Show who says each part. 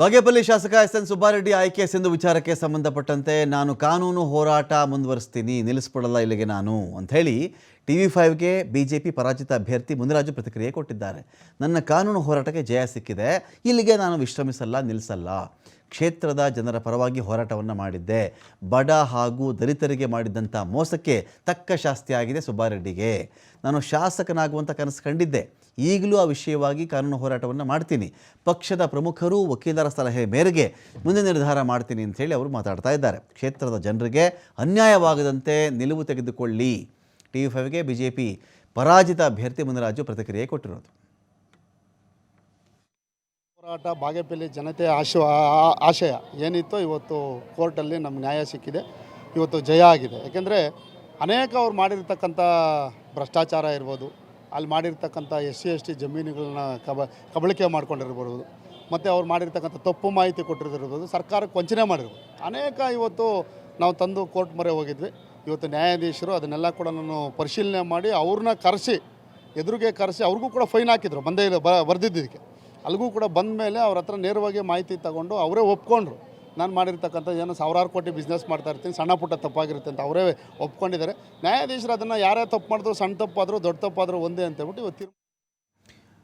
Speaker 1: ಬಾಗೇಪಲ್ಲಿ ಶಾಸಕ S N Subbareddy ಆಯ್ಕೆ ಸಿಂಧು ವಿಚಾರಕ್ಕೆ ಸಂಬಂಧಪಟ್ಟಂತೆ ನಾನು ಕಾನೂನು ಹೋರಾಟ ಮುಂದುವರಿಸ್ತೀನಿ, ನಿಲ್ಲಿಸ್ಬಿಡಲ್ಲ ಇಲ್ಲಿಗೆ ನಾನು ಅಂಥೇಳಿ ಟಿ ವಿ ಫೈವ್ಗೆ ಬಿ ಜೆ ಪಿ ಪರಾಜಿತ ಅಭ್ಯರ್ಥಿ ಮುನಿರಾಜು ಪ್ರತಿಕ್ರಿಯೆ ಕೊಟ್ಟಿದ್ದಾರೆ. ನನ್ನ ಕಾನೂನು ಹೋರಾಟಕ್ಕೆ ಜಯ ಸಿಕ್ಕಿದೆ, ಇಲ್ಲಿಗೆ ನಾನು ವಿಶ್ರಮಿಸಲ್ಲ, ನಿಲ್ಲಿಸಲ್ಲ. ಕ್ಷೇತ್ರದ ಜನರ ಪರವಾಗಿ ಹೋರಾಟವನ್ನು ಮಾಡಿದ್ದೆ. ಬಡ ಹಾಗೂ ದಲಿತರಿಗೆ ಮಾಡಿದ್ದಂಥ ಮೋಸಕ್ಕೆ ತಕ್ಕ ಶಾಸ್ತಿ ಆಗಿದೆ ಸುಬ್ಬಾರೆಡ್ಡಿಗೆ. ನಾನು ಶಾಸಕನಾಗುವಂಥ ಕನಸು ಕಂಡಿದ್ದೆ. ಈಗಲೂ ಆ ವಿಷಯವಾಗಿ ಕಾನೂನು ಹೋರಾಟವನ್ನು ಮಾಡ್ತೀನಿ. ಪಕ್ಷದ ಪ್ರಮುಖರು, ವಕೀಲರ ಸಲಹೆ ಮೇರೆಗೆ ಮುಂದೆ ನಿರ್ಧಾರ ಮಾಡ್ತೀನಿ ಅಂಥೇಳಿ ಅವರು ಮಾತಾಡ್ತಾ ಇದ್ದಾರೆ. ಕ್ಷೇತ್ರದ ಜನರಿಗೆ ಅನ್ಯಾಯವಾಗದಂತೆ ನಿಲುವು ತೆಗೆದುಕೊಳ್ಳಿ. ಟಿ ವಿ ಫೈವ್ಗೆ ಬಿ ಜೆ ಪಿ ಪರಾಜಿತ ಅಭ್ಯರ್ಥಿ ಮುನಿರಾಜು ಪ್ರತಿಕ್ರಿಯೆ ಕೊಟ್ಟಿರೋದು.
Speaker 2: ಹೋರಾಟ ಬಾಗೇಪಲ್ಲಿ ಜನತೆ ಆಶ ಆಶಯ ಏನಿತ್ತು ಇವತ್ತು ಕೋರ್ಟಲ್ಲಿ ನಮ್ಗೆ ನ್ಯಾಯ ಸಿಕ್ಕಿದೆ. ಇವತ್ತು ಜಯ ಆಗಿದೆ. ಯಾಕೆಂದರೆ ಅನೇಕ ಅವ್ರು ಮಾಡಿರ್ತಕ್ಕಂಥ ಭ್ರಷ್ಟಾಚಾರ ಇರ್ಬೋದು, ಅಲ್ಲಿ ಮಾಡಿರ್ತಕ್ಕಂಥ ಎಸ್ ಸಿ ಎಸ್ ಟಿ ಜಮೀನುಗಳನ್ನ ಕಬ ಕಬಳಿಕೆ ಮಾಡ್ಕೊಂಡಿರ್ಬೋದು, ಮತ್ತು ಅವ್ರು ಮಾಡಿರ್ತಕ್ಕಂಥ ತಪ್ಪು ಮಾಹಿತಿ ಕೊಟ್ಟಿರೋದಿರ್ಬೋದು ಸರ್ಕಾರಕ್ಕೆ ವಂಚನೆ ಮಾಡಿರ್ಬೋದು. ಅನೇಕ ಇವತ್ತು ನಾವು ತಂದು ಕೋರ್ಟ್ ಮೊರೆ ಹೋಗಿದ್ವಿ. ಇವತ್ತು ನ್ಯಾಯಾಧೀಶರು ಅದನ್ನೆಲ್ಲ ಕೂಡ ನಾನು ಪರಿಶೀಲನೆ ಮಾಡಿ ಅವ್ರನ್ನ ಕರೆಸಿ, ಎದುರಿಗೆ ಕರೆಸಿ ಅವ್ರಿಗೂ ಕೂಡ ಫೈನ್ ಹಾಕಿದ್ರು, ಬಂದೇ ಇಲ್ಲ, ಬ ಬರ್ದಿದ್ದಕ್ಕೆ. ಅಲ್ಲಿಗೂ ಕೂಡ ಬಂದ ಮೇಲೆ ಅವ್ರ ಹತ್ರ ನೇರವಾಗಿ ಮಾಹಿತಿ ತಗೊಂಡು ಅವರೇ ಒಪ್ಕೊಂಡ್ರು. ನಾನು ಮಾಡಿರ್ತಕ್ಕಂಥ ಏನು ಸಾವಿರಾರು ಕೋಟಿ ಬಿಸ್ನೆಸ್ ಮಾಡ್ತಾ ಇರ್ತೀನಿ, ಸಣ್ಣ ಪುಟ್ಟ ತಪ್ಪಾಗಿರುತ್ತೆ ಅಂತ ಅವರೇ ಒಪ್ಕೊಂಡಿದ್ದಾರೆ. ನ್ಯಾಯಾಧೀಶರು ಅದನ್ನು ಯಾರೇ ತಪ್ಪು ಮಾಡಿದ್ರು, ಸಣ್ಣ ತಪ್ಪಾದರೂ, ದೊಡ್ಡ ತಪ್ಪಾದರೂ ಒಂದೇ ಅಂತೇಳ್ಬಿಟ್ಟು ಇವತ್ತು